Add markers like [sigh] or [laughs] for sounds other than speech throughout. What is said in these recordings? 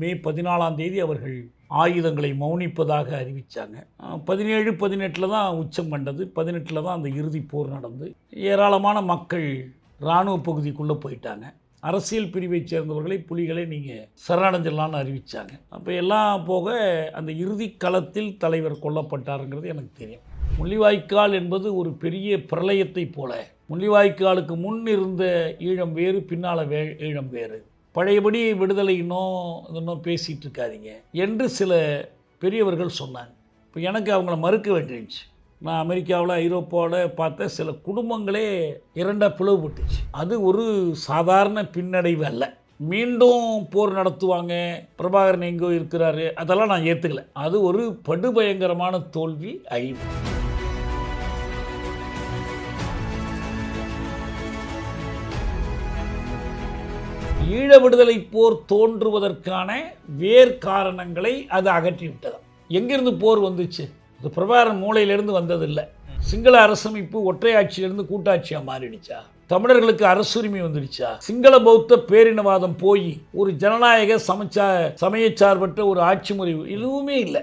மே பதினாலாம் தேதி அவர்கள் ஆயுதங்களை மௌனிப்பதாக அறிவித்தாங்க பதினேழு பதினெட்டில் தான் உச்சம் கண்டது. பதினெட்டில் தான் அந்த இறுதிப் போர் நடந்து. ஏராளமான மக்கள் இராணுவ பகுதிக்குள்ளே போயிட்டாங்க. அரசியல் பிரிவைச் சேர்ந்தவர்களை புலிகளை நீங்கள் சரணடைஞ்சிடலான்னு அறிவித்தாங்க அப்போ எல்லாம் போக அந்த இறுதி களத்தில் தலைவர் கொல்லப்பட்டாருங்கிறது எனக்கு தெரியும். முள்ளிவாய்க்கால் என்பது ஒரு பெரிய பிரளயத்தைப் போல. முள்ளிவாய்க்காலுக்கு முன் இருந்த ஈழம் வேறு பின்னால் வே ஈழம் வேறு. பழையபடி விடுதலை இன்னும் இன்னும் பேசிகிட்டு இருக்காதிங்க என்று சில பெரியவர்கள் சொன்னாங்க. இப்போ எனக்கு அவங்கள மறுக்க வேண்டியிருந்துச்சு. நான் அமெரிக்காவில் ஐரோப்பாவில் பார்த்த சில குடும்பங்களே இரண்டாக பிளவுபட்டுச்சு அது ஒரு சாதாரண பின்னடைவு அல்ல. மீண்டும் போர் நடத்துவாங்க. பிரபாகரன் எங்கோ இருக்கிறாரு. அதெல்லாம் நான் ஏற்றுக்கல அது ஒரு படுபயங்கரமான தோல்வி அழிவு ஈழ விடுதலை போர் தோன்றுவதற்கான வேர் காரணங்களை அது அகற்றிவிட்டது. எங்கிருந்து போர் வந்துச்சு? இது பிரபாரன் மூளையிலிருந்து வந்ததில்லை. சிங்கள அரசமைப்பு ஒற்றையாட்சியிலிருந்து கூட்டாட்சியாக மாறிடுச்சா? தமிழர்களுக்கு அரசுரிமை வந்துடுச்சா? சிங்கள பௌத்த பேரினவாதம் போய் ஒரு ஜனநாயக சமச்சா சமயச்சார்பற்ற ஒரு ஆட்சி முறை எதுவுமே இல்லை.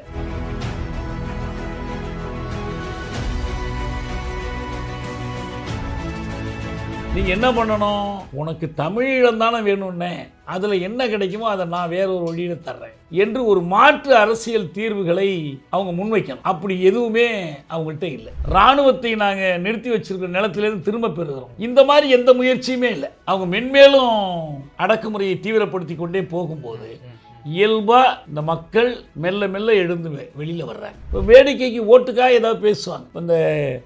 நீ என்ன பண்ணணும்? உனக்கு தமிழீழம் தானே வேணும்னே. அதில் என்ன கிடைக்குமோ அதை நான் வேற ஒரு வழியில் தர்றேன் என்று ஒரு மாற்று அரசியல் தீர்வுகளை அவங்க முன்வைக்கணும். அப்படி எதுவுமே அவங்கள்ட்ட இல்லை. இராணுவத்தை நாங்கள் நிறுத்தி வச்சிருக்கிற நிலத்திலேருந்து திரும்ப பெறுகிறோம். இந்த மாதிரி எந்த முயற்சியுமே இல்லை. அவங்க மென்மேலும் அடக்குமுறையை தீவிரப்படுத்தி கொண்டே போகும்போது இயல்பாக இந்த மக்கள் மெல்ல மெல்ல எழுந்து வெளியில் வெளியில வர்றாங்க. இப்போ வேடிக்கைக்கு ஓட்டுக்காக ஏதாவது பேசுவாங்க. இந்த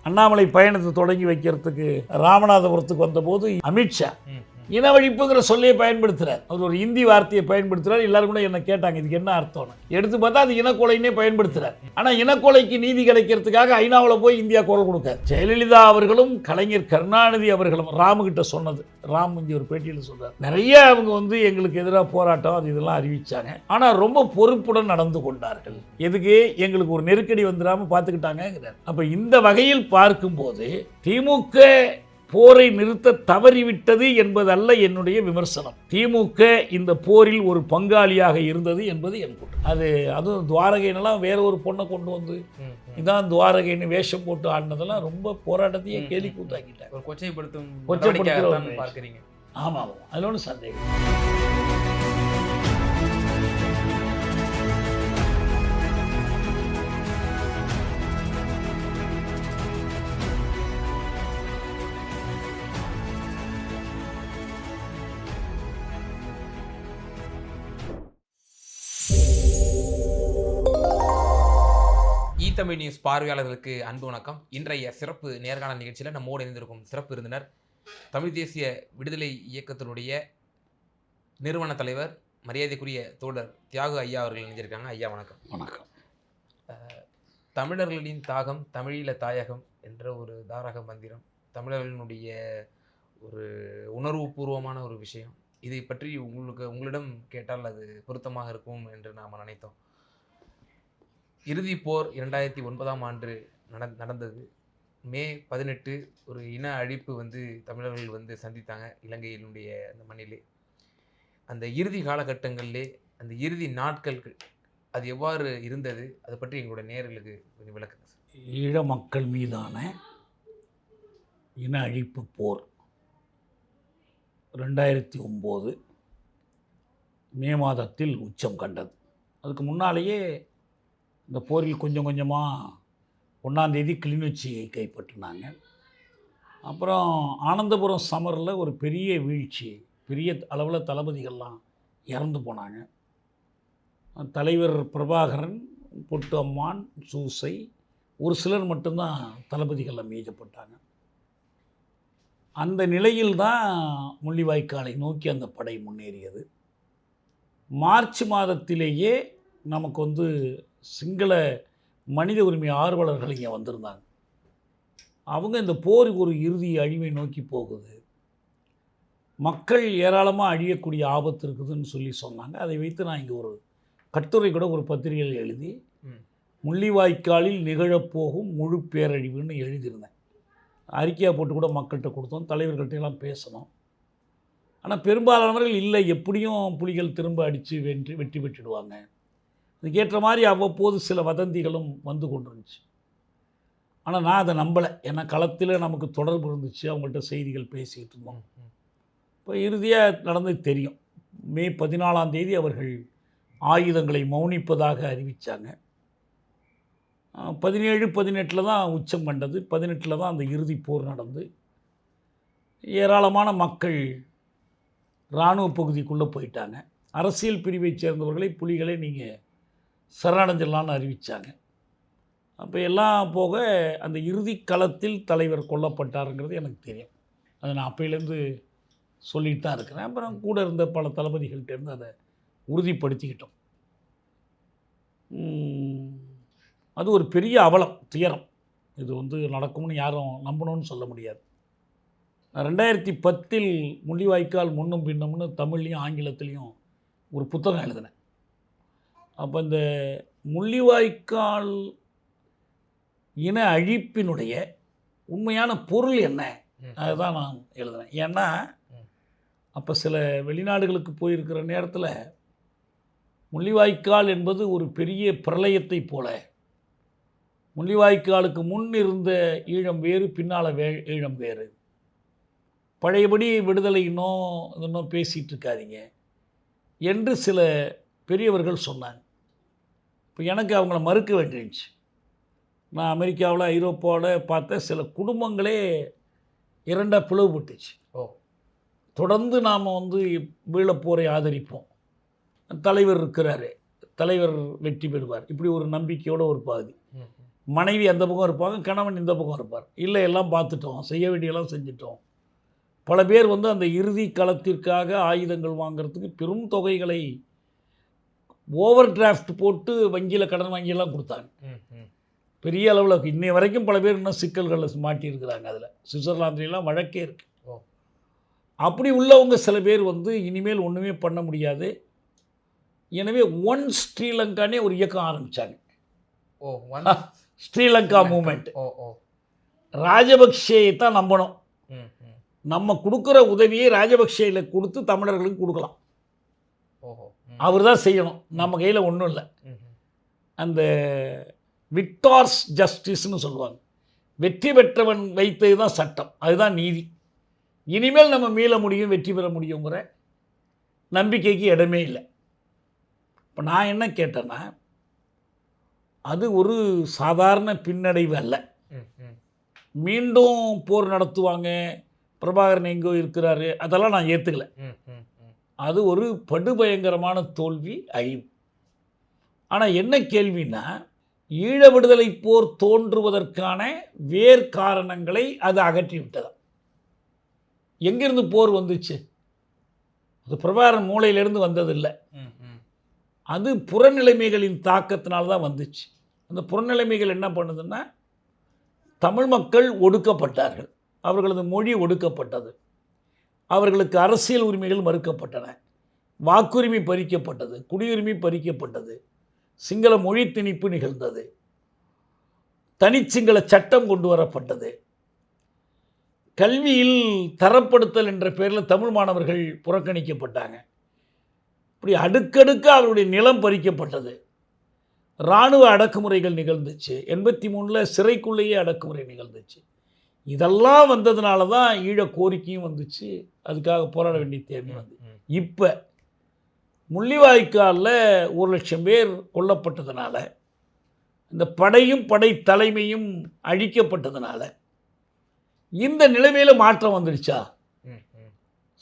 அண்ணாமலை பயணத்தை தொடங்கி வைக்கிறதுக்கு ராமநாதபுரத்துக்கு வந்தபோது அமித்ஷா இனவழிப்புங்கிற சொல்லையை பயன்படுத்துகிறார் அவர் ஒரு இந்தி வார்த்தையை பயன்படுத்துகிறார் எல்லாரும் கூட என்ன கேட்டாங்க இதுக்கு என்ன அர்த்தம்னு? எடுத்து பார்த்தா அது இனக்கொலைன்னே பயன்படுத்துகிறார் ஆனால் இனக்கொலைக்கு நீதி கிடைக்கிறதுக்காக ஐநாவில் போய் இந்தியா குரல் கொடுக்கார். ஜெயலலிதா அவர்களும் கலைஞர் கருணாநிதி அவர்களும் ராமுகிட்ட சொன்னது. ராம் இங்கே ஒரு பேட்டியில் சொல்கிறார் நிறைய அவங்க வந்து எங்களுக்கு எதிராக போராட்டம் அது இதெல்லாம் அறிவித்தாங்க ஆனால் ரொம்ப பொறுப்புடன் நடந்து கொண்டார்கள். எதுக்கு? எங்களுக்கு ஒரு நெருக்கடி வந்துடாமல் பார்த்துக்கிட்டாங்கிறார் அப்போ இந்த வகையில் பார்க்கும்போது திமுக போரை நிறுத்த தவறிவிட்டது என்பதல்ல என்னுடைய விமர்சனம். திமுக இந்த போரில் ஒரு பங்காளியாக இருந்தது என்பது என் குற்றம் அது அதுவும் துவாரகைனெல்லாம் வேற ஒரு பொண்ணை கொண்டு வந்து இதான் துவாரகைன்னு வேஷம் போட்டு ஆடினதெல்லாம் ரொம்ப போராட்டத்தையே கேலி கூத்தாக்கிட்டாங்க. கொச்சைப்படுத்தும் முயற்சி. பார்க்கிறீங்க. ஆமாம் அதில் ஒன்றும் சந்தேகம். தமிழ் நியூஸ் பார்வையாளர்களுக்கு அன்பு வணக்கம். இன்றைய சிறப்பு நேர்காணல் நிகழ்ச்சியில் நம்மோடு இணைந்திருக்கும் சிறப்பு விருந்தினர் தமிழ் தேசிய விடுதலை இயக்கத்தினுடைய நிறுவன தலைவர் மரியாதைக்குரிய தோழர் தியாகு ஐயா அவர்கள் இணைஞ்சிருக்காங்க. ஐயா வணக்கம். வணக்கம். தமிழர்களின் தாகம் தமிழீழ தாயகம் என்ற ஒரு தாரக மந்திரம் தமிழர்களினுடைய ஒரு உணர்வுபூர்வமான ஒரு விஷயம். இதை பற்றி உங்களுக்கு உங்களிடம் கேட்டால் அது பொருத்தமாக இருக்கும் என்று நாம் நினைத்தோம். இறுதிப் போர் இரண்டாயிரத்தி ஒன்பதாம் ஆண்டு நடந்தது. மே பதினெட்டு ஒரு இன அழிப்பு வந்து தமிழர்கள் வந்து சந்தித்தாங்க இலங்கையினுடைய அந்த மண்ணிலே. அந்த இறுதி காலகட்டங்களிலே அந்த இறுதி நாட்கள் அது எவ்வாறு இருந்தது அதை பற்றி எங்களுடைய நேர்களுக்கு கொஞ்சம் விளக்குங்க சார். ஈழ மக்கள் மீதான இன அழிப்பு போர் ரெண்டாயிரத்தி ஒம்பது மே மாதத்தில் உச்சம் கண்டது. அதுக்கு முன்னாலேயே இந்த போரில் கொஞ்சம் கொஞ்சமாக ஒன்றாந்தேதி கிளிநொச்சியை கைப்பற்றினாங்க. அப்புறம் ஆனந்தபுரம் சமரில் ஒரு பெரிய வீழ்ச்சி பெரிய அளவில் தளபதிகள்லாம் இறந்து போனாங்க. தலைவர் பிரபாகரன் பொட்டு அம்மான் சூசை ஒரு சிலர் மட்டும்தான் தளபதிகளில் மீதப்பட்டாங்க. அந்த நிலையில் தான் முள்ளிவாய்க்காலை நோக்கி அந்த படை முன்னேறியது. மார்ச் மாதத்திலேயே நமக்கு வந்து சிங்கள மனித உரிமை ஆர்வலர்கள் இங்கே வந்திருந்தாங்க. அவங்க இந்த போர் ஒரு இறுதி அழிவை நோக்கி போகுது. மக்கள் ஏராளமாக அழியக்கூடிய ஆபத்து இருக்குதுன்னு சொல்லி சொன்னாங்க. அதை வைத்து நான் இங்கே ஒரு கட்டுரை கூட ஒரு பத்திரிகையில் எழுதி. முள்ளிவாய்க்காலில் நிகழப்போகும் முழு பேரழிவுன்னு எழுதியிருந்தேன். அறிக்கையாக போட்டு கூட மக்கள்கிட்ட கொடுத்தோம் தலைவர்கள்ட்ட எல்லாம் பேசணும். ஆனால் பெரும்பாலானவர்கள் இல்லை எப்படியும் புலிகள் திரும்ப அடித்து வெற்றி வெற்றி பெற்றுடுவாங்க. அதுக்கேற்ற மாதிரி அவ்வப்போது சில வதந்திகளும் வந்து கொண்டிருந்துச்சு. ஆனால் நான் அதை நம்பலை. ஏன்னா களத்தில் நமக்கு தொடர்பு இருந்துச்சு. அவங்கள்ட்ட செய்திகள் பேசிக்கிட்டு இருந்தோம். இப்போ இறுதியாக நடந்தது தெரியும். மே பதினாலாம் தேதி அவர்கள் ஆயுதங்களை மௌனிப்பதாக அறிவித்தாங்க பதினேழு பதினெட்டில் தான் உச்சம் கண்டது. பதினெட்டில் தான் அந்த இறுதி போர் நடந்து. ஏராளமான மக்கள் இராணுவ பகுதிக்குள்ளே போயிட்டாங்க. அரசியல் பிரிவைச் சேர்ந்தவர்களை புலிகளை நீங்கள் சரணடைஞ்சிடலான்னு அறிவித்தாங்க அப்போ எல்லாம் போக அந்த இறுதி களத்தில் தலைவர் கொல்லப்பட்டாருங்கிறது எனக்கு தெரியும். அதை நான் அப்போயிலேருந்து சொல்லிட்டு தான் இருக்கிறேன். அப்புறம் கூட இருந்த பல தளபதிகள்கிட்டேருந்து அதை உறுதிப்படுத்திக்கிட்டோம். அது ஒரு பெரிய அவலம் துயரம். இது வந்து நடக்கும்னு யாரும் நம்பணும்னு சொல்ல முடியாது. ரெண்டாயிரத்தி பத்தில் முள்ளிவாய்க்கால் முன்னும் பின்னம்னு தமிழ்லையும் ஆங்கிலத்துலேயும் ஒரு புத்தகம் எழுதினேன். அப்போ இந்த முள்ளிவாய்க்கால் இன அழிப்பினுடைய உண்மையான பொருள் என்ன. அதுதான் நான் எழுதினேன் ஏன்னா. அப்போ சில வெளிநாடுகளுக்கு போயிருக்கிற நேரத்தில் முள்ளிவாய்க்கால் என்பது ஒரு பெரிய பிரளயத்தை போல. முள்ளிவாய்க்காலுக்கு முன் இருந்த ஈழம் வேறு பின்னால் வே ஈழம் வேறு. பழையபடி விடுதலை இன்னும் இன்னும் பேசிகிட்டு இருக்காதீங்க என்று சில பெரியவர்கள் சொன்னாங்க. இப்போ எனக்கு அவங்கள மறுக்க வேண்டியிருந்துச்சு. நான் அமெரிக்காவில் ஐரோப்பாவில் பார்த்த சில குடும்பங்களே இரண்டாக பிளவுபட்டுச்சு ஓ. தொடர்ந்து நாம் வந்து வீழப்போரை ஆதரிப்போம். தலைவர் இருக்கிறாரு. தலைவர் வெற்றி பெறுவார். இப்படி ஒரு நம்பிக்கையோட ஒரு பாதி. மனைவி அந்த பக்கம் இருப்பாங்க கணவன் இந்த பக்கம் இருப்பார். இல்லை எல்லாம் பார்த்துட்டோம். செய்ய வேண்டியெல்லாம் செஞ்சிட்டோம். பல பேர் வந்து அந்த இறுதி களத்திற்காக ஆயுதங்கள் வாங்குறதுக்கு பெரும் தொகைகளை ஓவர் டிராஃப்ட் போட்டு வங்கியில் கடன் வாங்கியெல்லாம் கொடுத்தாங்க. பெரிய அளவில் இன்னை வரைக்கும் பல பேர் இன்னும் சிக்கல்களில் மாட்டியிருக்கிறாங்க அதில். சுவிட்சர்லாந்துலாம் வழக்கே இருக்கு. ஓ. அப்படி உள்ளவங்க சில பேர் வந்து இனிமேல் ஒன்றுமே பண்ண முடியாது. எனவே ஒன் ஸ்ரீலங்கானே ஒரு இயக்கம் ஆரம்பித்தாங்க ஓ ஒன் ஸ்ரீலங்கா மூமெண்ட் ஓ ஓ. ராஜபக்சேயை தான் நம்பணும். நம்ம கொடுக்குற உதவியை ராஜபக்சேயில் கொடுத்து தமிழர்களுக்கு கொடுக்கலாம். அவர் தான் செய்யணும். நம்ம கையில் ஒன்றும் இல்லை. அந்த விக்டார்ஸ் ஜஸ்டிஸ்னு சொல்லுவாங்க. வெற்றி பெற்றவன் வைத்தது தான் சட்டம். அதுதான் நீதி. இனிமேல் நம்ம மீள முடியும் வெற்றி பெற முடியுங்கிற நம்பிக்கைக்கு இடமே இல்லை. இப்போ நான் என்ன கேட்டேன்னா அது ஒரு சாதாரண பின்னடைவு அல்ல. மீண்டும் போர் நடத்துவாங்க. பிரபாகரன் எங்கோ இருக்கிறாரு. அதெல்லாம் நான் ஏற்றுக்கலை அது ஒரு படுபயங்கரமான தோல்வி அழிவு ஆனால் என்ன கேள்வின்னா ஈழ விடுதலை போர் தோன்றுவதற்கான வேர் காரணங்களை அது அகற்றி விட்டதா எங்கிருந்து போர் வந்துச்சு? அது பிரபாகரன் மூளையிலிருந்து வந்ததில்லை. அது புறநிலைமைகளின் தாக்கத்தினால தான் வந்துச்சு. அந்த புறநிலைமைகள் என்ன பண்ணுதுன்னா தமிழ் மக்கள் ஒடுக்கப்பட்டார்கள். அவர்களது மொழி ஒடுக்கப்பட்டது. அவர்களுக்கு அரசியல் உரிமைகள் மறுக்கப்பட்டன. வாக்குரிமை பறிக்கப்பட்டது குடியுரிமை பறிக்கப்பட்டது சிங்கள மொழி திணிப்பு நிகழ்ந்தது தனிச்சிங்கள சட்டம் கொண்டு வரப்பட்டது. கல்வியில் தரப்படுத்தல் என்ற பேரில் தமிழ் மாணவர்கள் புறக்கணிக்கப்பட்டாங்க. இப்படி அடுக்கடுக்க அவருடைய நிலம் பறிக்கப்பட்டது. இராணுவ அடக்குமுறைகள் நிகழ்ந்துச்சு. எண்பத்தி மூணில் சிறைக்குள்ளேயே அடக்குமுறை நிகழ்ந்துச்சு. இதெல்லாம் வந்ததுனால தான் ஈழ கோரிக்கையும் வந்துச்சு. அதுக்காக போராட வேண்டிய தேவை வந்து. இப்போ முள்ளிவாய்க்காலில் ஒரு லட்சம் பேர் கொல்லப்பட்டதுனால இந்த படையும் படை தலைமையும் அழிக்கப்பட்டதுனால இந்த நிலைமையில் மாற்றம் வந்துடுச்சா?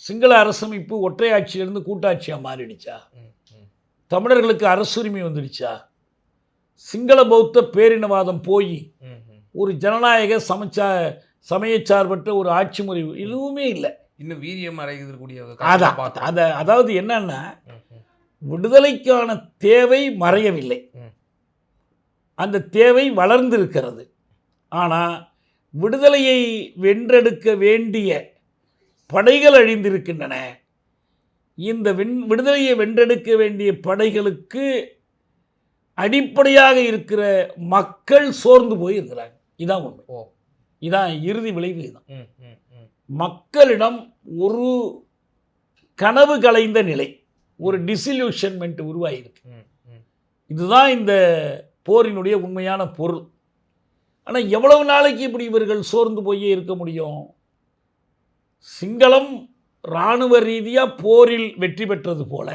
சிங்கள அரசமைப்பு ஒற்றையாட்சியிலிருந்து கூட்டாட்சியாக மாறிடுச்சா. தமிழர்களுக்கு அரசுரிமை வந்துடுச்சா? சிங்கள பௌத்த பேரினவாதம் போய். ஒரு ஜனநாயக சமச்சா சமயச்சார்பற்ற ஒரு ஆட்சி முறை எதுவுமே இல்லை இன்னும் வீரியம் அடையக்கூடிய ஒரு அதான். அதை அதாவது என்னன்னா. விடுதலைக்கான தேவை மறையவில்லை. அந்த தேவை வளர்ந்திருக்கிறது ஆனால் விடுதலையை வென்றெடுக்க வேண்டிய படைகள் அழிந்திருக்கின்றன இந்த வெண் விடுதலையை வென்றெடுக்க வேண்டிய படைகளுக்கு அடிப்படையாக இருக்கிற மக்கள் சோர்ந்து போய் இருக்கிறாங்க இதான் உண்மை இதான் இறுதி விளைவு இதுதான். மக்களிடம் ஒரு கனவு கலைந்த நிலை ஒரு டிசில்யூஷன்மெண்ட் உருவாகியிருக்கு. இதுதான் இந்த போரினுடைய உண்மையான பொருள் ஆனால் எவ்வளவு நாளைக்கு இப்படி இவர்கள் சோர்ந்து போயே இருக்க முடியும் சிங்களம் இராணுவ ரீதியாக போரில் வெற்றி பெற்றது போல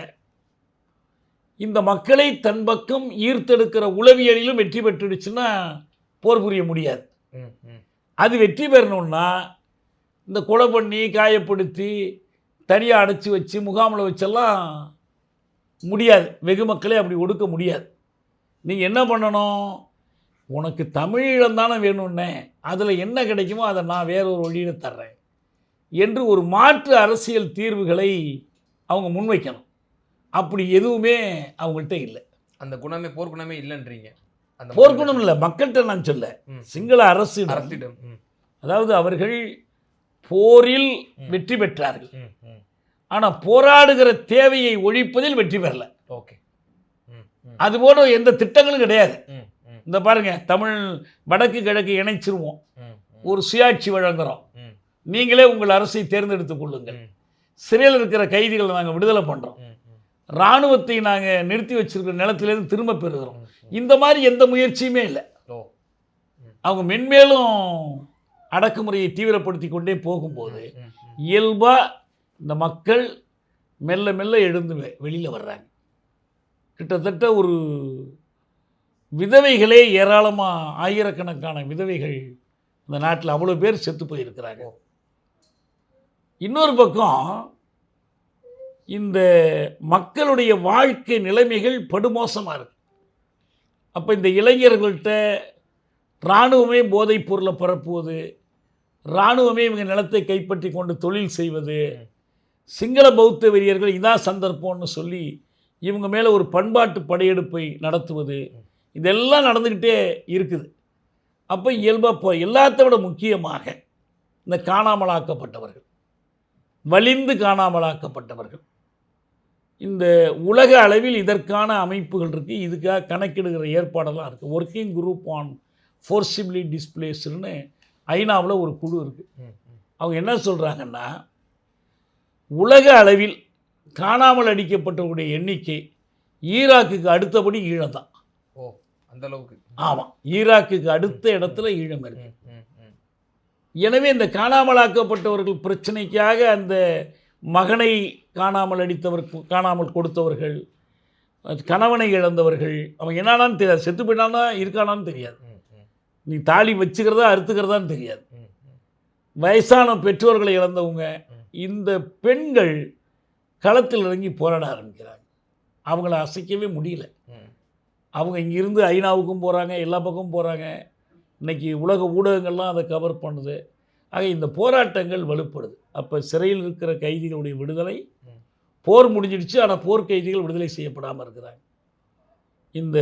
இந்த மக்களை தன் பக்கம் ஈர்த்தெடுக்கிற உளவியலிலும் வெற்றி பெற்றுடுச்சுன்னா போர் புரிய முடியாது. அது வெற்றி பெறணும்னா இந்த கொலை பண்ணி காயப்படுத்தி தனியாக அடைச்சி வச்சு முகாமில் வச்செல்லாம் முடியாது. வெகு மக்களே அப்படி ஒடுக்க முடியாது. நீங்கள் என்ன பண்ணணும்? உனக்கு தமிழீழம் தானே வேணும்னே. அதில் என்ன கிடைக்குமோ அதை நான் வேற ஒரு வழியில் தர்றேன் என்று ஒரு மாற்று அரசியல் தீர்வுகளை அவங்க முன்வைக்கணும். அப்படி எதுவுமே அவங்கள்ட்ட இல்லை. அந்த குணமே போர்க்குணமே இல்லைன்றீங்க. போர்க்குணம் இல்லை மக்கள்கிட்ட நான் சொல்ல. சிங்கள அரசு அதாவது அவர்கள் போரில். வெற்றி பெற்றார்கள். ஆனால் போராடுகிற தேவையை ஒழிப்பதில் வெற்றி பெறல. ஓகே. ம், அதுபோல எந்த திட்டங்களும் கிடையாது. இந்த பாருங்க தமிழ் வடக்கு கிழக்கு இணைச்சிருவோம். ஒரு சுயாட்சி வழங்குறோம். நீங்களே உங்கள் அரசை தேர்ந்தெடுத்துக் கொள்ளுங்கள். சிறையில் இருக்கிற கைதிகளை நாங்கள் விடுதலை பண்ணுறோம் இராணுவத்தை நாங்கள் நிறுத்தி வச்சிருக்கிற நிலத்திலேருந்து திரும்ப பெறுகிறோம். இந்த மாதிரி எந்த முயற்சியுமே இல்லை. அவங்க மென்மேலும் அடக்குமுறையை தீவிரப்படுத்தி கொண்டே போகும்போது. இயல்பாக இந்த மக்கள் மெல்ல மெல்ல எழுந்து வெளியில் வர்றாங்க. கிட்டத்தட்ட ஒரு விதவைகளே ஏராளமாக ஆயிரக்கணக்கான விதவைகள் இந்த நாட்டில் அவ்வளோ பேர் செத்து போயிருக்கிறாங்க. இன்னொரு பக்கம் இந்த மக்களுடைய வாழ்க்கை நிலைமைகள் படுமோசமாக இருக்குது அப்போ இந்த இளைஞர்கள்ட்ட இராணுவமே போதைப் பொருளை பரப்புவது இராணுவமே இவங்க நிலத்தை கைப்பற்றி கொண்டு தொழில் செய்வது சிங்கள பௌத்த வெறியர்கள் இதான் சந்தர்ப்பம்னு சொல்லி இவங்க மேலே ஒரு பண்பாட்டு படையெடுப்பை நடத்துவது இதெல்லாம் நடந்துக்கிட்டே இருக்குது. அப்போ இயல்பாக இப்போ எல்லாத்த விட முக்கியமாக இந்த காணாமலாக்கப்பட்டவர்கள் வலிந்து காணாமலாக்கப்பட்டவர்கள். இந்த உலக அளவில் இதற்கான அமைப்புகள் இருக்குது இதுக்காக கணக்கிடுகிற ஏற்பாடெல்லாம் இருக்குது ஒர்க்கிங் குரூப் ஆன் ஃபோர்சிபிளி டிஸ்பிளேஸ்டுன்னு ஐநாவில் ஒரு குழு இருக்குது. அவங்க என்ன சொல்கிறாங்கன்னா உலக அளவில் காணாமல் அடிக்கப்பட்டவருடைய எண்ணிக்கை ஈராக்குக்கு அடுத்தபடி ஈழம் தான் ஓ அந்த அளவுக்கு. ஆமாம் ஈராக்குக்கு அடுத்த இடத்துல ஈழம் இருக்கு. ம், ம், ம். எனவே இந்த காணாமலாக்கப்பட்டவர்கள் பிரச்சனைக்காக அந்த மகனை காணாமல் அடித்தவர் காணாமல் கொடுத்தவர்கள் கணவனை இழந்தவர்கள் அவன் என்னன்னான்னு தெரியாது. செத்து போயிட்டானா இருக்கானான்னு தெரியாது. நீ தாலி வச்சுக்கிறதா அறுத்துக்கிறதான்னு தெரியாது. வயசான பெற்றோர்களை இழந்தவங்க. இந்த பெண்கள் களத்தில் இறங்கி போராட ஆரம்பிக்கிறாங்க. அவங்கள அசைக்கவே முடியல. அவங்க இங்கிருந்து ஐநாவுக்கும் போகிறாங்க எல்லா பக்கமும் போகிறாங்க இன்னைக்கு உலக ஊடகங்கள்லாம் அதை கவர் பண்ணுது. ஆக இந்த போராட்டங்கள் வலுப்படுது. அப்போ சிறையில் இருக்கிற கைதிகளுடைய விடுதலை. போர் முடிஞ்சிடுச்சு. ஆனால் போர் கைதிகள் விடுதலை செய்யப்படாமல் இருக்கிறாங்க. இந்த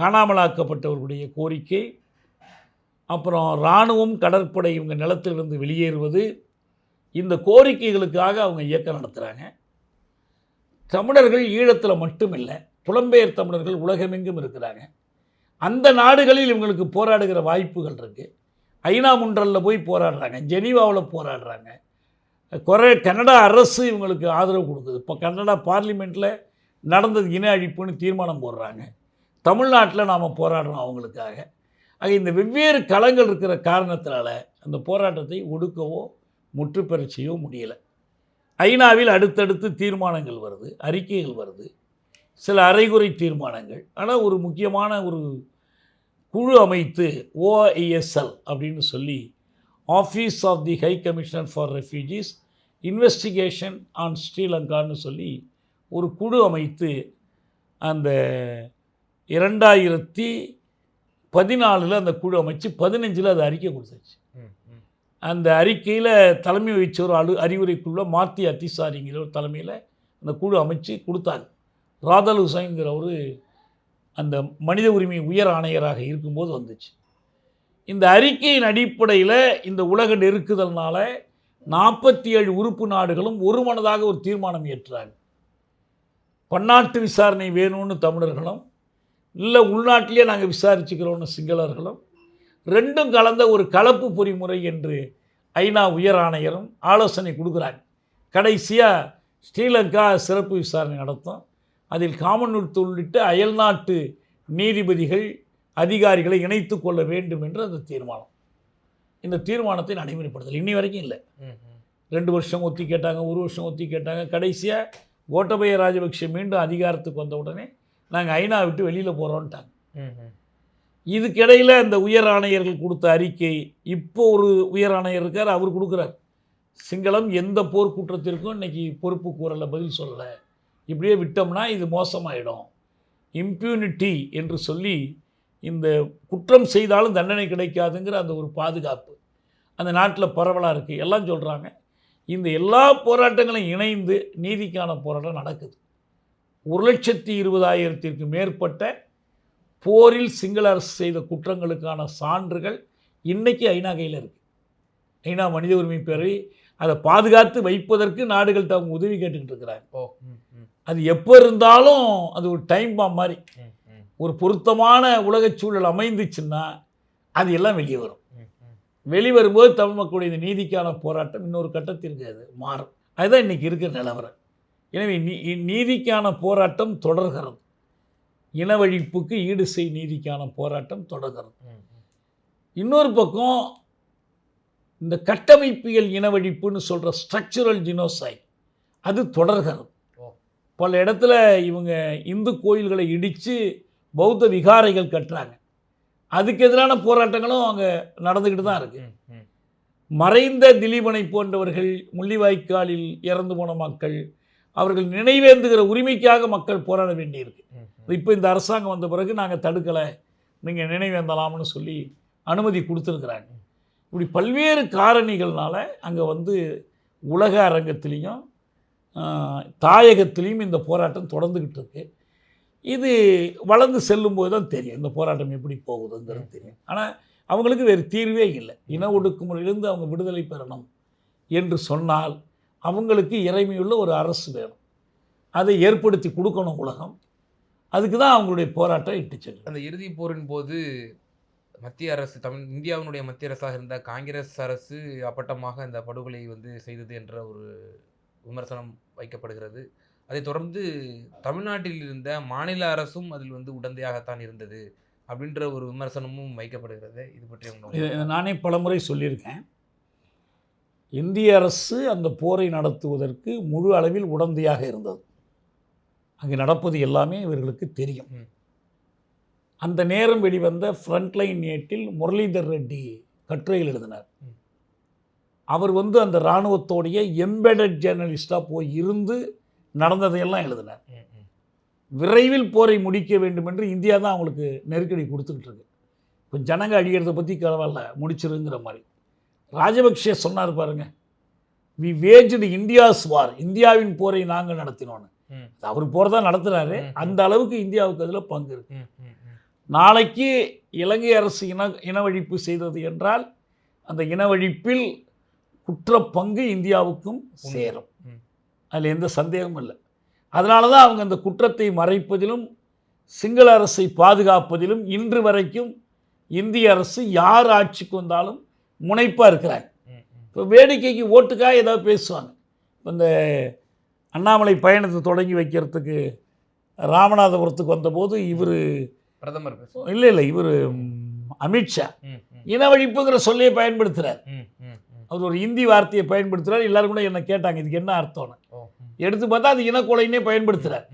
காணாமலாக்கப்பட்டவர்களுடைய கோரிக்கை அப்புறம் இராணுவம் கடற்படை இவங்க நிலத்திலிருந்து வெளியேறுவது இந்த கோரிக்கைகளுக்காக அவங்க இயக்கம் நடத்துகிறாங்க தமிழர்கள் ஈழத்தில் மட்டுமில்லை புலம்பெயர் தமிழர்கள் உலகமெங்கும் இருக்கிறாங்க. அந்த நாடுகளில் இவங்களுக்கு போராடுகிற வாய்ப்புகள் இருக்குது ஐநா முன்றலில் போய் போராடுறாங்க ஜெனீவாவில் போராடுறாங்க. குறை கனடா அரசு இவங்களுக்கு ஆதரவு கொடுக்குது. இப்போ கனடா பார்லிமெண்ட்டில் நடந்தது இன அழிப்புன்னு தீர்மானம் போடுறாங்க. தமிழ்நாட்டில் நாம் போராடுறோம் அவங்களுக்காக. ஆக இந்த வெவ்வேறு களங்கள் இருக்கிற காரணத்தினால அந்த போராட்டத்தை ஒடுக்கவோ முற்றுப்பெறச் செய்யவோ முடியலை. ஐநாவில் அடுத்தடுத்து தீர்மானங்கள் வருது அறிக்கைகள் வருது. சில அரைகுறை தீர்மானங்கள். ஆனால் ஒரு முக்கியமான ஒரு குழு அமைத்து ஓஐஎஸ்எல் அப்படின்னு சொல்லி office of the high commissioner for refugees investigation on ஸ்ரீலங்கான்னு சொல்லி ஒரு குழு அமைத்து அந்த இரண்டாயிரத்தி பதினாலில் அந்த குழு அமைச்சு பதினஞ்சில் அது அறிக்கை கொடுத்துச்சு. அந்த அறிக்கையில் தலைமை வச்ச ஒரு அழு அறிவுரைக்குள்ள மாத்தி அத்திசாரிங்கிற ஒரு தலைமையில் அந்த குழு அமைச்சு கொடுத்தாங்க ராதல் ஹுசைன்கிற ஒரு அந்த மனித உரிமை உயர் ஆணையராக இருக்கும்போது வந்துச்சு. இந்த அறிக்கையின் அடிப்படையில் இந்த உலக நெருக்குதல்னால் நாற்பத்தி ஏழு உறுப்பு நாடுகளும் ஒரு மனதாக ஒரு தீர்மானம் ஏற்றாங்க. பன்னாட்டு விசாரணை வேணும்னு தமிழர்களும் இல்லை உள்நாட்டிலேயே நாங்கள் விசாரிச்சுக்கிறோம்னு சிங்களர்களும் ரெண்டும் கலந்த ஒரு கலப்பு பொறிமுறை என்று ஐநா உயர் ஆணையரும் ஆலோசனை கொடுக்குறாங்க. கடைசியாக ஸ்ரீலங்கா சிறப்பு விசாரணை நடத்தும். அதில் காமன்வெல்த் உள்ளிட்ட அயல்நாட்டு நீதிபதிகள் அதிகாரிகளை இணைத்து கொள்ள வேண்டும் என்று அந்த தீர்மானம். இந்த தீர்மானத்தை நடைமுறைப்படுத்தல் இன்னி வரைக்கும் இல்லை. ரெண்டு வருஷம் ஒத்தி கேட்டாங்க ஒரு வருஷம் ஒத்தி கேட்டாங்க. கடைசியாக கோட்டபய ராஜபக்ஷ மீண்டும் அதிகாரத்துக்கு வந்த உடனே நாங்கள் ஐநா விட்டு வெளியில் போகிறோன்ட்டாங்க. இதுக்கிடையில் இந்த உயர் ஆணையர்கள் கொடுத்த அறிக்கை இப்போ ஒரு உயர் ஆணையர் இருக்கார் அவர் கொடுக்குறார். சிங்களம் எந்த போர்க்குற்றத்திற்கும் இன்னைக்கு பொறுப்பு கூறலை பதில் சொல்லலை. இப்படியே விட்டோம்னா இது மோசமாயிடும். இம்ப்யூனிட்டி என்று சொல்லி இந்த குற்றம் செய்தாலும் தண்டனை கிடைக்காதுங்கிற அந்த ஒரு பாதுகாப்பு. அந்த நாட்டில் பரவலாக இருக்குது எல்லாம் சொல்கிறாங்க இந்த எல்லா போராட்டங்களும் இணைந்து நீதிக்கான போராட்டம் நடக்குது. ஒரு லட்சத்தி இருபதாயிரத்திற்கு மேற்பட்ட போரில் சிங்கள அரசு செய்த குற்றங்களுக்கான சான்றுகள் இன்றைக்கி ஐநா கையில் இருக்குது ஐநா மனித உரிமை பேரவை அதை பாதுகாத்து வைப்பதற்கு நாடுகள்கிட்ட அவங்க உதவி கேட்டுக்கிட்டு இருக்கிறாங்க. ஓ ம், அது எப்போ இருந்தாலும் அது ஒரு டைம் பாம் மாதிரி. ஒரு பொருத்தமான உலக சூழல் அமைந்துச்சுன்னா அது எல்லாம் வெளியே வரும். ம், வரும்போது வெளிவரும்போது தமிழ் மக்களுடைய இந்த நீதிக்கான போராட்டம் இன்னொரு கட்டத்திற்கு அது மாறும். அதுதான் இன்னைக்கு இருக்கிற நிலவரம். எனவே நீ- நீதிக்கான போராட்டம் தொடர்கிறது. இனவழிப்புக்கு ஈடு செய் நீதிக்கான போராட்டம் தொடர்கிறது. இன்னொரு பக்கம் இந்த கட்டமைப்பியல் இனவழிப்புன்னு சொல்கிற ஸ்ட்ரக்சுரல் ஜினோசைட் அது தொடர்கிறது. பல இடத்துல இவங்க இந்து கோயில்களை இடித்து பௌத்த விகாரைகள் கட்டுறாங்க. அதுக்கு எதிரான போராட்டங்களும் அங்கே நடந்துக்கிட்டு தான் இருக்குது. மறைந்த திலீபனை போன்றவர்கள் முள்ளிவாய்க்காலில் இறந்து போன மக்கள் அவர்கள் நினைவேந்துகிற உரிமைக்காக மக்கள் போராட வேண்டியிருக்கு. இப்போ இந்த அரசாங்கம் வந்த பிறகு நாங்கள் தடுக்கலை. நீங்கள் நினைவேந்தலாம்னு சொல்லி அனுமதி கொடுத்துருக்குறாங்க. இப்படி பல்வேறு காரணிகள்னால அங்கே வந்து உலக அரங்கத்திலையும் தாயகத்திலையும் இந்த போராட்டம் தொடர்ந்துக்கிட்டு இருக்கு. இது வளர்ந்து செல்லும்போது தான் தெரியும் இந்த போராட்டம் எப்படி போகுதுங்கிறது தெரியும். ஆனால் அவங்களுக்கு வேறு தீர்வே இல்லை. இன ஒடுக்குமுறையிலிருந்து அவங்க விடுதலை பெறணும் என்று சொன்னால் அவங்களுக்கு இறைமையுள்ள ஒரு அரசு வேணும். அதை ஏற்படுத்தி கொடுக்கணும் உலகம். அதுக்கு தான் அவங்களுடைய போராட்டம் இட்டு செல்லும் அந்த இறுதிப் போரின் போது மத்திய அரசு தமிழ் இந்தியாவினுடைய மத்திய அரசாக இருந்த காங்கிரஸ் அரசு அப்பட்டமாக இந்த படுகொலை வந்து செய்தது என்ற ஒரு விமர்சனம் வைக்கப்படுகிறது. அதைத் தொடர்ந்து தமிழ்நாட்டில் இருந்த மாநில அரசும் அதில் வந்து உடந்தையாகத்தான் இருந்தது அப்படின்ற ஒரு விமர்சனமும் வைக்கப்படுகிறது. இது பற்றி நானே பலமுறை சொல்லியிருக்கேன். இந்திய அரசு அந்த போரை நடத்துவதற்கு முழு அளவில் உடந்தையாக இருந்தது. அங்கே நடப்பது எல்லாமே இவர்களுக்கு தெரியும். அந்த நேரம் வெளிவந்த ஃப்ரண்ட்லைன் ஏட்டில் முரளிதர் ரெட்டி கட்டுரைகள் எழுதினார். அவர் வந்து அந்த இராணுவத்தோடைய எம்பெடட் ஜேர்னலிஸ்டாக போய் இருந்து நடந்ததையெல்லாம் எழுதினார். விரைவில் போரை முடிக்க வேண்டும் என்று இந்தியா தான் அவங்களுக்கு நெருக்கடி கொடுத்துக்கிட்டு இருக்கு. இப்போ ஜனங்க அழிகிறத பற்றி கவலை முடிச்சிருங்கிற மாதிரி. ராஜபக்ஷே சொன்னார் பாருங்க வி வேஜ்டு இந்தியாஸ் வார் இந்தியாவின் போரை நாங்கள் நடத்தினோன்னு அவர் போர் தான் நடத்துகிறாரு. அந்த அளவுக்கு இந்தியாவுக்கு அதில் பங்கு இருக்கு. நாளைக்கு இலங்கை அரசு இன இனவழிப்பு செய்தது என்றால் அந்த இனவழிப்பில் குற்ற பங்கு இந்தியாவுக்கும் சேரும். அதில் எந்த சந்தேகமும் இல்லை அதனால தான் அவங்க அந்த குற்றத்தை மறைப்பதிலும் சிங்கள அரசை பாதுகாப்பதிலும் இன்று வரைக்கும் இந்திய அரசு யார் ஆட்சிக்கு வந்தாலும் முனைப்பாக இருக்கிறாங்க. இப்போ வேடிக்கைக்கு ஓட்டுக்காக ஏதாவது பேசுவாங்க இப்போ இந்த அண்ணாமலை பயணத்தை தொடங்கி வைக்கிறதுக்கு ராமநாதபுரத்துக்கு வந்தபோது இவர் பிரதமர். இல்லை இல்லை இவர் அமித்ஷா ம், இனவழிப்புங்கிற சொல்லையே பயன்படுத்துகிறார். அவர் ஒரு இந்தி வார்த்தையை பயன்படுத்துகிறார் எல்லாரும் கூட என்ன கேட்டாங்க இதுக்கு என்ன அர்த்தம்னு? எடுத்து பார்த்தா அது இனக்கொலைன்னே பயன்படுத்துகிறார்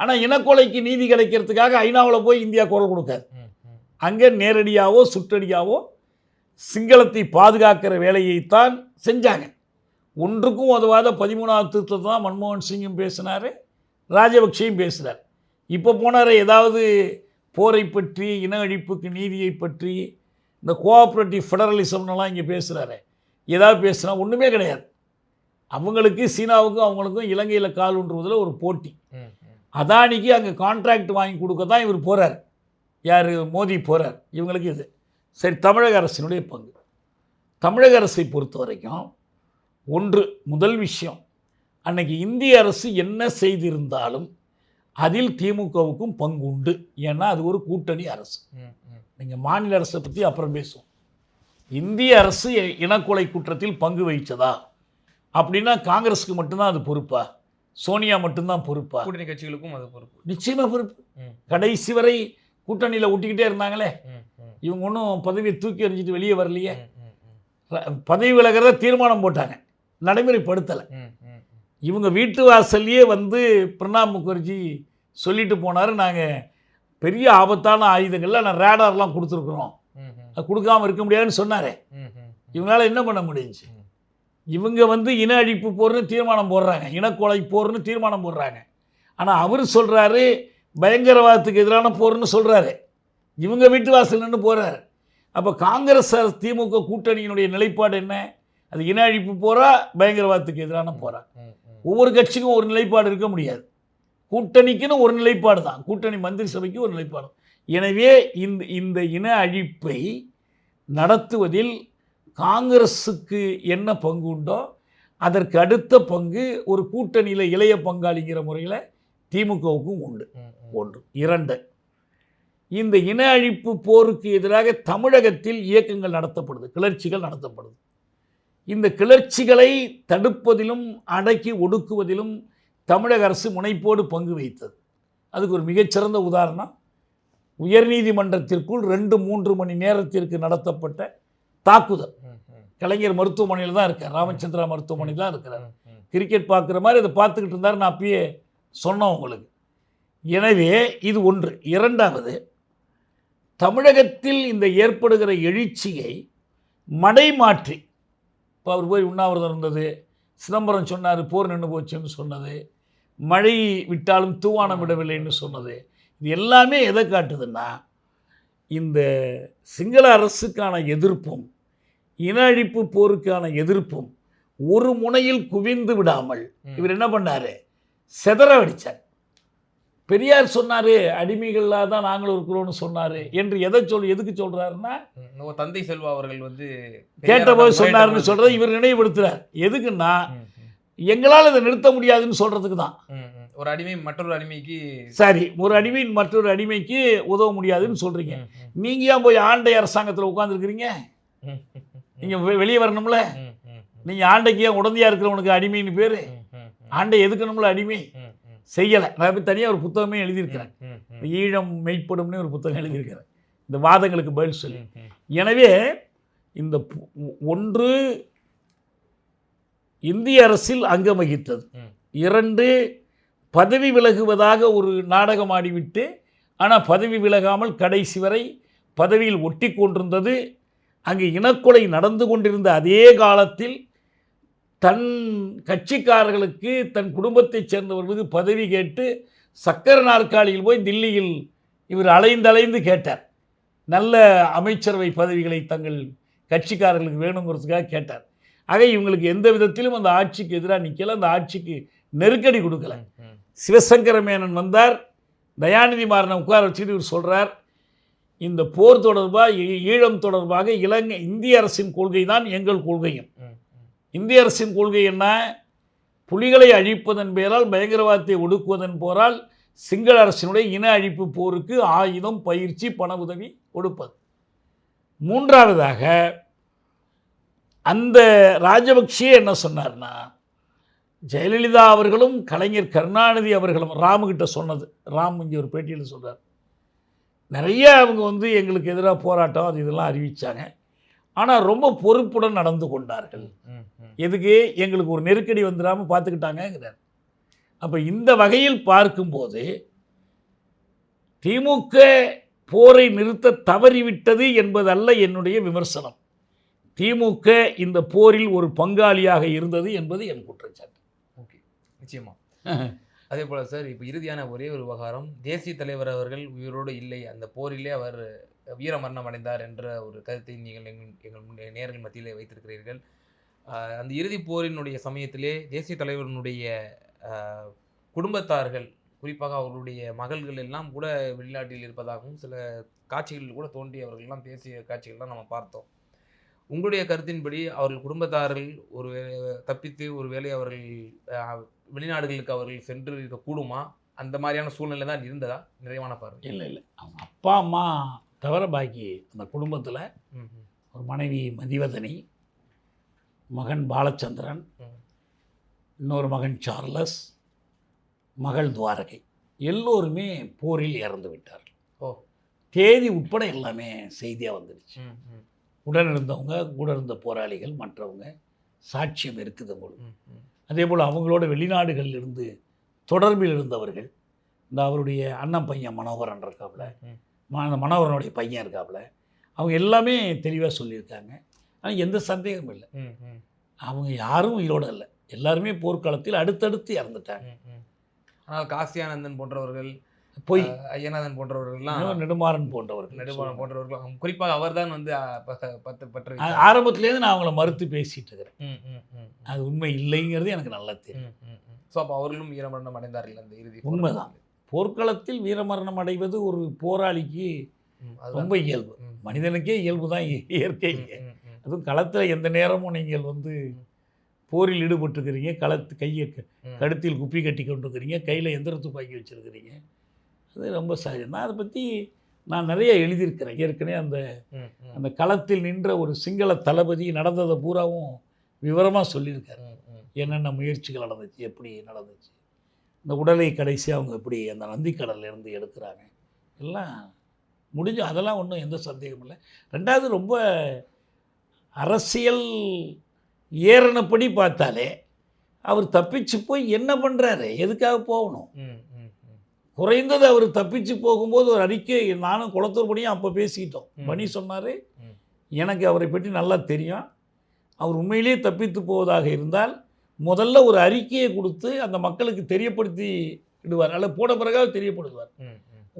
ஆனால் இனக்கொலைக்கு நீதி கிடைக்கிறதுக்காக ஐநாவில் போய் இந்தியா குரல் கொடுக்காது. அங்கே நேரடியாவோ சுற்றடியாவோ சிங்களத்தை பாதுகாக்கிற வேலையைத்தான் செஞ்சாங்க. ஒன்றுக்கும் உதவாத பதிமூணாவது திருத்தத்தை தான் மன்மோகன் சிங்கும் பேசினார் ராஜபக்சேயும் பேசுகிறார் இப்போ போனார் ஏதாவது போரை பற்றி இன அழிப்புக்கு நீதியை பற்றி இந்த கோஆப்ரேட்டிவ் ஃபெடரலிசம்னெல்லாம் இங்கே பேசுகிறாரு ஏதாவது பேசுனா ஒன்றுமே கிடையாது. அவங்களுக்கு சீனாவுக்கும் அவங்களுக்கும் இலங்கையில் கால் ஊன்றுவதில் ஒரு போட்டி. அதானிக்கு அங்கே கான்ட்ராக்ட் வாங்கி கொடுக்க தான் இவர் போகிறார் யார்? மோடி போகிறார் இவங்களுக்கு இது. சரி தமிழக அரசினுடைய பங்கு. தமிழக அரசை பொறுத்த வரைக்கும் ஒன்று முதல் விஷயம் அன்னைக்கு இந்திய அரசு என்ன செய்திருந்தாலும் அதில் திமுகவுக்கும் பங்கு உண்டு. ஏன்னா அது ஒரு கூட்டணி அரசு. நீங்கள் மாநில அரசை பற்றி அப்புறம் பேசுவோம். இந்திய அரசு இனக்கொலை குற்றத்தில் பங்கு வகித்ததா அப்படின்னா காங்கிரஸுக்கு மட்டும்தான் அது பொறுப்பா? சோனியா மட்டும்தான் பொறுப்பா? கூட்டணி கட்சிகளுக்கும் அது பொறுப்பு. நிச்சயமா பொறுப்பு. கடைசி வரை கூட்டணியில் ஒட்டிக்கிட்டே இருந்தாங்களே? இவங்க ஒன்றும் பதவியை தூக்கி எறிஞ்சிட்டு வெளியே வரலையே? பதவி விலகிறத தீர்மானம் போட்டாங்க. நடைமுறைப்படுத்தலை. இவங்க வீட்டு வாசல்லையே வந்து பிரணாப் முகர்ஜி சொல்லிட்டு போனார். நாங்கள் பெரிய ஆபத்தான ஆயுதங்கள்ல நான் ரேடார்லாம் கொடுத்துருக்குறோம். கொடுக்காம இருக்க முடியாதுன்னு சொன்னாரே. இவங்களால என்ன பண்ண முடிஞ்சுச்சு ம். இவங்க வந்து இன அழிப்பு போர்னு தீர்மானம் போடுறாங்க. இனக்கொலை போர்னு தீர்மானம் போடுறாங்க. ஆனால் அவர் சொல்கிறாரு பயங்கரவாதத்துக்கு எதிரான போர்னு சொல்கிறாரு இவங்க வீட்டு வாசல் நின்று போகிறாரு அப்போ காங்கிரஸ் திமுக கூட்டணியினுடைய நிலைப்பாடு என்ன? அது இன அழிப்பு போரா பயங்கரவாதத்துக்கு எதிரான போரா? ம். ஒவ்வொரு கட்சிக்கும் ஒரு நிலைப்பாடு இருக்க முடியாது. கூட்டணிக்குன்னு ஒரு நிலைப்பாடு தான் கூட்டணி மந்திரி சபைக்கு ஒரு நிலைப்பாடு. எனவே இந்த இந்த இன அழிப்பை நடத்துவதில் காங்கிரஸுக்கு என்ன பங்கு உண்டோ அதற்கு அடுத்த பங்கு ஒரு கூட்டணியில் இளைய பங்காளிங்கிற முறையில் திமுகவுக்கும் உண்டு. ஒன்று. இரண்டு. இந்த இன அழிப்பு போருக்கு எதிராக தமிழகத்தில் இயக்கங்கள் நடத்தப்படுது கிளர்ச்சிகள் நடத்தப்படுது. இந்த கிளர்ச்சிகளை தடுப்பதிலும் அடக்கி ஒடுக்குவதிலும் தமிழக அரசு முனைப்போடு பங்கு வைத்தது. அதுக்கு ஒரு மிகச்சிறந்த உதாரணம் உயர்நீதிமன்றத்திற்குள் ரெண்டு மூன்று மணி நேரத்திற்கு நடத்தப்பட்ட தாக்குதல். கலைஞர் மருத்துவமனையில் தான் இருக்கார். ராமச்சந்திரா மருத்துவமனையில் தான் இருக்கிறார். கிரிக்கெட் பார்க்குற மாதிரி அதை பார்த்துக்கிட்டு இருந்தார். நான் அப்பயே சொன்னேன் உங்களுக்கு. எனவே இது ஒன்று. இரண்டாவது தமிழகத்தில் இந்த ஏற்படுகிற எழுச்சியை மடைமாற்றி இப்போ அவர் போய் உண்ணாவிரதம் இருந்தது சிதம்பரம் சொன்னார் போர் நின்று போச்சுன்னு சொன்னது மழை விட்டாலும் தூவானம் விடவில்லைன்னு சொன்னது இது எல்லாமே எதை காட்டுதுன்னா இந்த சிங்கள அரசுக்கான எதிர்ப்பும் இன அழிப்பு போருக்கான எதிர்ப்பும் ஒரு முனையில் குவிந்து விடாமல். இவர் என்ன பண்ணாரு? செதற வடிச்சார். பெரியார் சொன்னாரு அடிமைகளாக தான் நாங்களும் இருக்கிறோம்னு சொன்னாரு என்று எதை சொல் எதுக்கு உங்க தந்தை செல்வா அவர்கள் வந்து கேட்டபோது சொல்றதை பொழுது- இவர் நினைவுபடுத்துறார். எதுக்குன்னா எங்களால் இதை நிறுத்த முடியாதுன்னு சொல்றதுக்கு தான். ஒரு அடிமை மற்றொரு அடிமைக்கு சரி ஒரு அடிமையின் மற்றொரு அடிமைக்கு உதவ முடியாதுன்னு சொல்றீங்க. ம், ம், நீங்க ஏன் போய் ஆண்டை அரசாங்கத்தில் உட்காந்துருக்கிறீங்க ம், [laughs] ம், நீங்க வெ- வெளியே வரணும்ல? ம், ம், நீங்க ஆண்டைக்கு ஏன் உடந்தையா இருக்கிறவனுக்கு அடிமைன்னு பேரு? ஆண்டை எதுக்கணும்ல அடிமை? செய்யலை. நான் இப்ப தனியா ஒரு புத்தகமே எழுதியிருக்கிறேன். ஈழம் மெய்ப்படும்னு ஒரு புத்தகம் எழுதியிருக்கிறேன். இந்த வாதங்களுக்கு பதில் சொல்லி. எனவே இந்த ஒன்று இந்திய அரசில் அங்கம் வகித்தது. இரண்டு பதவி விலகுவதாக ஒரு நாடகம் ஆடிவிட்டு ஆனால் பதவி விலகாமல் கடைசி வரை பதவியில் ஒட்டி கொண்டிருந்தது. அங்கு இனக்கொலை நடந்து கொண்டிருந்த அதே காலத்தில் தன் கட்சிக்காரர்களுக்கு தன் குடும்பத்தைச் சேர்ந்தவர்களுக்கு பதவி கேட்டு சக்கர நாற்காலியில் போய் தில்லியில் இவர் அலைந்தலைந்து கேட்டார். நல்ல அமைச்சரவை பதவிகளை தங்கள் கட்சிக்காரர்களுக்கு வேணுங்கிறதுக்காக கேட்டார். ஆக இவங்களுக்கு எந்த விதத்திலும் அந்த ஆட்சிக்கு எதிராக நிற்கலை அந்த ஆட்சிக்கு நெருக்கடி கொடுக்கலை. ம், ம். சிவசங்கர மேனன் வந்தார் தயாநிதி மாறனை உட்கார வச்சுட்டு இவர் சொல்கிறார் இந்த போர் தொடர்பாக ஈழம் தொடர்பாக இலங்கை இந்திய அரசின் கொள்கை தான் எங்கள் கொள்கையும். இந்திய அரசின் கொள்கை என்ன புலிகளை அழிப்பதன் பெயரால் பயங்கரவாதத்தை ஒடுக்குவதன் போரால் சிங்கள அரசினுடைய இன அழிப்பு போருக்கு ஆயுதம் பயிற்சி பண உதவி கொடுப்பது மூன்றாவதாக அந்த ராஜபக்ஷே என்ன சொன்னார்னா ஜெயலலிதா அவர்களும் கலைஞர் கருணாநிதி அவர்களும் ராமுகிட்ட சொன்னது. ராம் இங்கே ஒரு பேட்டியில் சொல்றார். நிறைய அவங்க வந்து எங்களுக்கு எதிராக போராட்டம் அது இதெல்லாம் அறிவிச்சாங்க. ஆனால் ரொம்ப பொறுப்புடன் நடந்து கொண்டார்கள். எதுக்கு? எங்களுக்கு ஒரு நெருக்கடி வந்துடாமல் பார்த்துக்கிட்டாங்கங்கிறார். அப்போ இந்த வகையில் பார்க்கும்போது திமுக போரை நிறுத்த தவறிவிட்டது என்பதல்ல என்னுடைய விமர்சனம். திமுக இந்த போரில் ஒரு பங்காளியாக இருந்தது என்பது என் குற்றச்சாட்டு. நிச்சயமா. [laughs] அதே போல சார் இப்போ இறுதியான ஒரே ஒரு விவகாரம் தேசிய தலைவர் அவர்கள் உயிரோடு இல்லை அந்த போரிலே அவர் வீரமரணம் அடைந்தார் என்ற ஒரு கருத்தை நீங்கள் எங்கள் எங்கள் நேயர்கள் மத்தியிலே வைத்திருக்கிறீர்கள். அந்த இறுதிப் போரினுடைய சமயத்திலே தேசிய தலைவரினுடைய குடும்பத்தார்கள் குறிப்பாக அவர்களுடைய மகள்கள் எல்லாம் கூட வெளிநாட்டில் இருப்பதாகவும் சில காட்சிகள் கூட தோன்றி அவர்கள்லாம் பேசிய காட்சிகள்லாம் நம்ம பார்த்தோம். உங்களுடைய கருத்தின்படி அவர்கள் குடும்பத்தார்கள் ஒரு தப்பித்து ஒரு வேளை அவர்கள் வெளிநாடுகளுக்கு அவர்கள் சென்று இருக்க கூடுமா? அந்த மாதிரியான சூழ்நிலை தான் இருந்ததா? நிறைவான பார்வை. இல்லை இல்லை. அவங்க அப்பா அம்மா தவிர பாக்கி அந்த குடும்பத்தில் ஒரு மனைவி மதிவதனி மகன் பாலச்சந்திரன். இன்னொரு மகன் சார்லஸ் மகள் துவாரகை. எல்லோருமே போரில் இறந்து விட்டார்கள். ஓ. தேதி உட்பட எல்லாமே செய்தியாக வந்துடுச்சு ம் ம் உடன் இருந்தவங்க கூட இருந்த போராளிகள் மற்றவங்க சாட்சியம் இருக்குது உங்களுக்கு. அதே போல் அவங்களோட வெளிநாடுகளில் இருந்து தொடர்பில் இருந்தவர்கள் இந்த அவருடைய அண்ணன் பையன் மனோகரன் இருக்காப்புல அந்த மனோகரனுடைய பையன் இருக்காப்புல அவங்க எல்லாமே தெளிவாக சொல்லியிருக்காங்க. ஆனால் எந்த சந்தேகமும் இல்லை. அவங்க யாரும் உயிரோட இல்லை. எல்லாருமே போர்க்காலத்தில் அடுத்தடுத்து இறந்துட்டாங்க. ஆனால் காசியானந்தன் போன்றவர்கள் பொய் ஐயநாதன் போன்றவர்கள்லாம் நெடுமாறன் போன்றவர்கள் நெடுமாறன் போன்றவர்கள் குறிப்பாக அவர்தான் வந்து அஹ், ப- பத்து பற்ற. ஆரம்பத்திலேருந்து நான் அவங்கள மறுத்து பேசிட்டு இருக்கிறேன் அது உண்மை இல்லைங்கிறது எனக்கு நல்லா தெரியும். ஸோ அப்போ அவர்களும் வீரமரணம் அடைந்தார்கள் அந்த இறுதி உண்மைதான். போர்க்களத்தில் வீரமரணம் அடைவது ஒரு போராளிக்கு. ரொம்ப இயல்பு மனிதனுக்கே இயல்பு தான் இயற்கை. அதுவும் களத்தில் எந்த நேரமும் நீங்கள் வந்து போரில் ஈடுபட்டுருக்கிறீங்க களத்து கையை. கழுத்தில் குப்பி கட்டி கொண்டுருக்கிறீங்க கையில் எந்திர துப்பாக்கி வச்சுருக்கிறீங்க அது ரொம்ப சகஜம். நான் அதை பற்றி நான் நிறைய எழுதியிருக்கிறேன். ஏற்கனவே அந்த அந்த களத்தில் நின்ற ஒரு சிங்கள தளபதி நடந்ததை பூராவும் விவரமாக சொல்லியிருக்காரு. என்னென்ன முயற்சிகள் நடந்துச்சு எப்படி நடந்துச்சு இந்த உடலை கடைசி அவங்க எப்படி அந்த நந்திக்கடல்ல இருந்து எடுக்கிறாங்க எல்லாம் முடிஞ்சு அதெல்லாம் ஒன்றும் எந்த சந்தேகமும் இல்லை. ரெண்டாவது ரொம்ப அரசியல் ஏறினப்படி பார்த்தாலே அவர் தப்பிச்சு போய் என்ன பண்ணுறாரு எதுக்காக போகணும். குறைந்தது அவர் தப்பிச்சு போகும்போது ஒரு அறிக்கை நானும் குளத்தூர் பணியும் அப்போ பேசிக்கிட்டோம். பணி சொன்னார். எனக்கு அவரை பற்றி நல்லா தெரியும் அவர் உண்மையிலேயே தப்பித்து போவதாக இருந்தால் முதல்ல ஒரு அறிக்கையை கொடுத்து அந்த மக்களுக்கு தெரியப்படுத்தி விடுவார் அல்ல போன பிறகாவது தெரியப்படுவார்.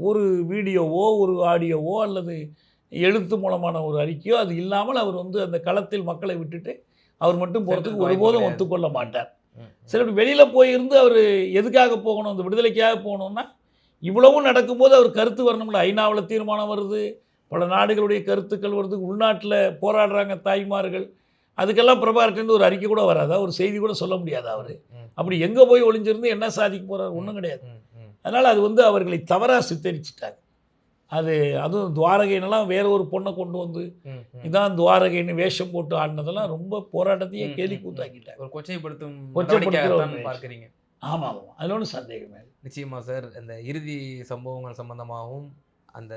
ஒரு வீடியோவோ ஒரு ஆடியோவோ அல்லது எழுத்து மூலமான ஒரு அறிக்கையோ அது இல்லாமல் அவர் வந்து அந்த களத்தில் மக்களை விட்டுட்டு அவர் மட்டும் போகிறதுக்கு ஒருபோதும். ஒத்துக்கொள்ள மாட்டார். சரி வெளியில் போயிருந்து அவர் எதுக்காக போகணும் அந்த விடுதலைக்காக போகணும்னா இவ்வளவும் நடக்கும்போது அவர் கருத்து வரணும்ல? ஐநாவில் தீர்மானம் வருது பல நாடுகளுடைய கருத்துக்கள் வருது உள்நாட்டில் போராடுறாங்க தாய்மார்கள். அதுக்கெல்லாம் பிரபாகர்லேருந்து ஒரு அறிக்கை கூட வராதா ஒரு செய்தி கூட சொல்ல முடியாதா அவர். அப்படி எங்கே போய் ஒளிஞ்சிருந்து என்ன சாதிக்க போகிறார் ஒன்றும் கிடையாது. அதனால் அது வந்து அவர்களை தவறாக சித்தரிச்சிட்டாங்க. அது அதுவும் துவாரகைன்னெல்லாம் வேற ஒரு பொண்ணை கொண்டு வந்து. இதான் துவாரகைன்னு வேஷம் போட்டு ஆடினதெல்லாம் ரொம்ப போராட்டத்தையே கேலி. கூத்தாக்கிட்டாங்க. ஒரு கொச்சைப்படுத்தும் விஷயம். பார்க்கிறீங்க. ஆமாம் ஆமாம். அதில் ஒன்றும் சந்தேகமே இல்லை. நிச்சயமா சார். அந்த இறுதி சம்பவங்கள் சம்பந்தமாகவும் அந்த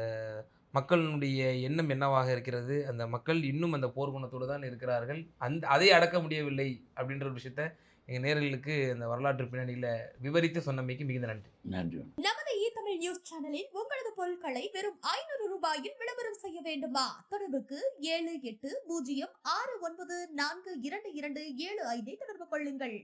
மக்களுடைய எண்ணம் என்னவாக இருக்கிறது அந்த மக்கள் இன்னும் அந்த போர்க்குணத்தோடு தான் இருக்கிறார்கள் அந்த அதை அடக்க முடியவில்லை அப்படின்ற ஒரு விஷயத்த எங்கள் நேர்களுக்கு அந்த வரலாற்று பின்னணியில் விவரித்து சொன்னமைக்கு மிகுந்த நன்றி. நன்றி நமது இ தமிழ் நியூஸ் சேனலில் உங்களது பொருட்களை வெறும் ஐநூறு ரூபாயில் விளம்பரம் செய்ய வேண்டுமா? தொடர்புக்கு ஏழு எட்டு பூஜ்ஜியம் ஆறு ஒன்பது நான்கு இரண்டு இரண்டு ஏழு ஐந்தை தொடர்பு கொள்ளுங்கள்.